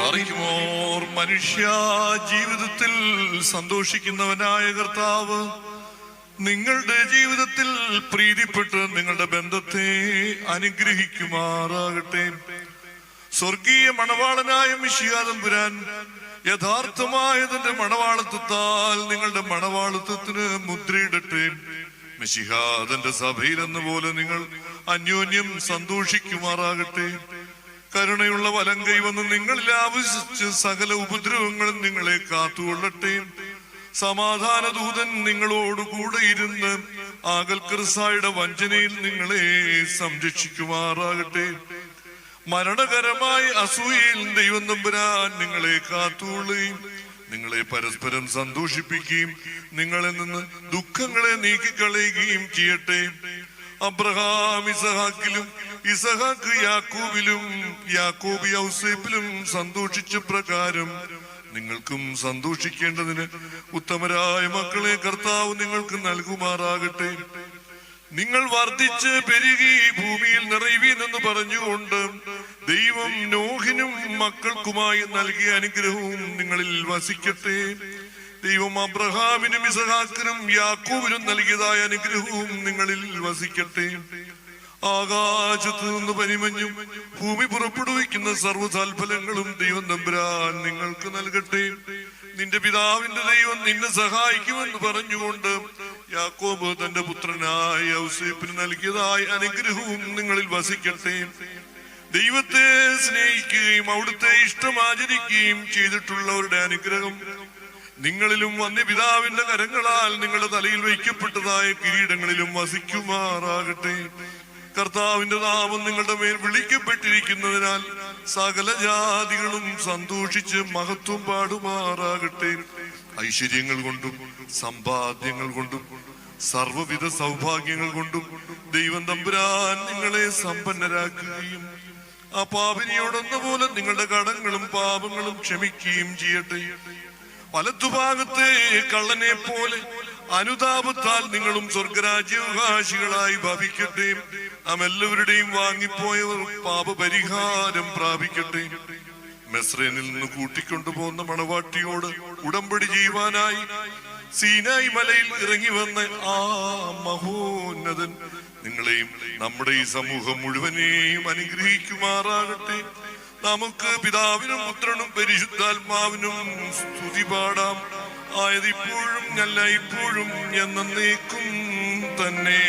പാറിക്കുമോർ മനുഷ്യ ജീവിതത്തിൽ സന്തോഷിക്കുന്നവനായ കർത്താവ്? നിങ്ങളുടെ ജീവിതത്തിൽ പ്രീതിപ്പെട്ട് നിങ്ങളുടെ ബന്ധത്തെ അനുഗ്രഹിക്കുമാറാകട്ടെ. സ്വർഗീയ മണവാളനായ മിഷിയാതമ്പുരാൻ യഥാർത്ഥമായതിന്റെ മണവാളത്വത്താൽ നിങ്ങളുടെ മണവാളത്വത്തിന് മുദ്രയിടട്ടെ. മിശിഹാദന്റെ എന്ന പോലെ നിങ്ങൾ അന്യോന്യം സന്തോഷിക്കുമാറാകട്ടെ. കരുണയുള്ള വലം കൈവന്ന് നിങ്ങളിൽ ആവശ്യിച്ച് സകല ഉപദ്രവങ്ങളും നിങ്ങളെ കാത്തുകൊള്ളട്ടെ. സമാധാന ദൂതൻ നിങ്ങളോട് കൂടെ ഇരുന്ന് ആകൽക്കർസായുടെ വഞ്ചനയിൽ നിങ്ങളെ സംരക്ഷിക്കുമാറാകട്ടെ. മരണകരമായി അസൂയയിൽ ദൈവം നമ്പുരാൻ നിങ്ങളെ കാത്തുകൊള്ളുകയും നിങ്ങളെ പരസ്പരം സന്തോഷിപ്പിക്കുകയും നിങ്ങളിൽ നിന്ന് ദുഃഖങ്ങളെ നീക്കിക്കളയുകയും ചെയ്യട്ടെ. അബ്രഹാം ഇസഹാക്കിലും ഇസഹാക്ക് യാക്കൂബിലും യാക്കോബ് യൗസേപ്പിലും സന്തോഷിച്ച പ്രകാരം നിങ്ങൾക്കും സന്തോഷിക്കേണ്ടതിന് ഉത്തമരായ മക്കളെ കർത്താവ് നിങ്ങൾക്ക് നൽകുമാറാകട്ടെ. നിങ്ങൾ വർദ്ധിച്ച് പെരുകി ഭൂമിയിൽ നിറയുവീനെന്ന് പറഞ്ഞുകൊണ്ട് ദൈവം നോഹിനും മക്കൾക്കുമായി നൽകിയ അനുഗ്രഹവും നിങ്ങളിൽ വസിക്കട്ടെ. ദൈവം അബ്രഹാമിനും ഇസഹാക്കിനും യാക്കൂബിനും നൽകിയതായ അനുഗ്രഹവും നിങ്ങളിൽ വസിക്കട്ടെ. ആകാശത്തു നിന്ന് പരിമഞ്ഞും ഭൂമി പുറപ്പെടുവിക്കുന്ന സർവതാൽഫലങ്ങളും ദൈവം തമ്പുരാൻ നിങ്ങൾക്ക് നൽകട്ടെ. നിന്റെ പിതാവിന്റെ ദൈവം നിന്നെ സഹായിക്കുമെന്ന് പറഞ്ഞുകൊണ്ട് യാക്കോബ് തന്റെ പുത്രനായ ഔസേപ്പിന് നൽകിയതായ അനുഗ്രഹവും നിങ്ങളിൽ വസിക്കട്ടെ. ദൈവത്തെ സ്നേഹിക്കുകയും അവിടുത്തെ ഇഷ്ടം ആചരിക്കുകയും ചെയ്തിട്ടുള്ളവരുടെ അനുഗ്രഹം നിങ്ങളിലും വന്യപിതാവിന്റെ കരങ്ങളാൽ നിങ്ങളുടെ തലയിൽ വയ്ക്കപ്പെട്ടതായ കിരീടങ്ങളിലും വസിക്കുമാറാകട്ടെ. കർത്താവിന്റെ നാമം നിങ്ങളുടെ മേൽ വിളിക്കപ്പെട്ടിരിക്കുന്നതിനാൽ സകല ജാതികളും സന്തോഷിച്ച് മഹത്വം പാടുമാറാകട്ടെ. ഐശ്വര്യങ്ങൾ കൊണ്ടും സമ്പാദ്യങ്ങൾ കൊണ്ടും സർവവിധ സൗഭാഗ്യങ്ങൾ കൊണ്ടും ദൈവം തമ്പുരാൻ നിങ്ങളെ സമ്പന്നരാക്കുകയും ആ പാപിനിയോടൊന്ന പോലെ നിങ്ങളുടെ കടങ്ങളും പാപങ്ങളും ക്ഷമിക്കുകയും ചെയ്യട്ടെ. വലത്തുഭാഗത്തെ കള്ളനെ പോലെ അനുതാപത്താൽ നിങ്ങളും സ്വർഗരാജ്യവകാശികളായി ഭവിക്കട്ടെ. നാം വാങ്ങിപ്പോയവർ പാപപരിഹാരം പ്രാപിക്കട്ടെ. മെസ്രേനിൽ നിന്ന് കൂട്ടിക്കൊണ്ടുപോകുന്ന മണവാട്ടിയോട് ഉടമ്പടി ചെയ്യുവാനായി സീനായി മലയിൽ ഇറങ്ങി വന്ന ആ മഹോന്നതൻ നിങ്ങളെയും നമ്മുടെ ഈ സമൂഹം മുഴുവനെയും അനുഗ്രഹിക്കുമാറാകട്ടെ. നമുക്ക് പിതാവിനും പുത്രനും പരിശുദ്ധാത്മാവിനും സ്തുതി പാടാം. ആയത് ഇപ്പോഴും അല്ല ഇപ്പോഴും എന്നേക്കും തന്നെ.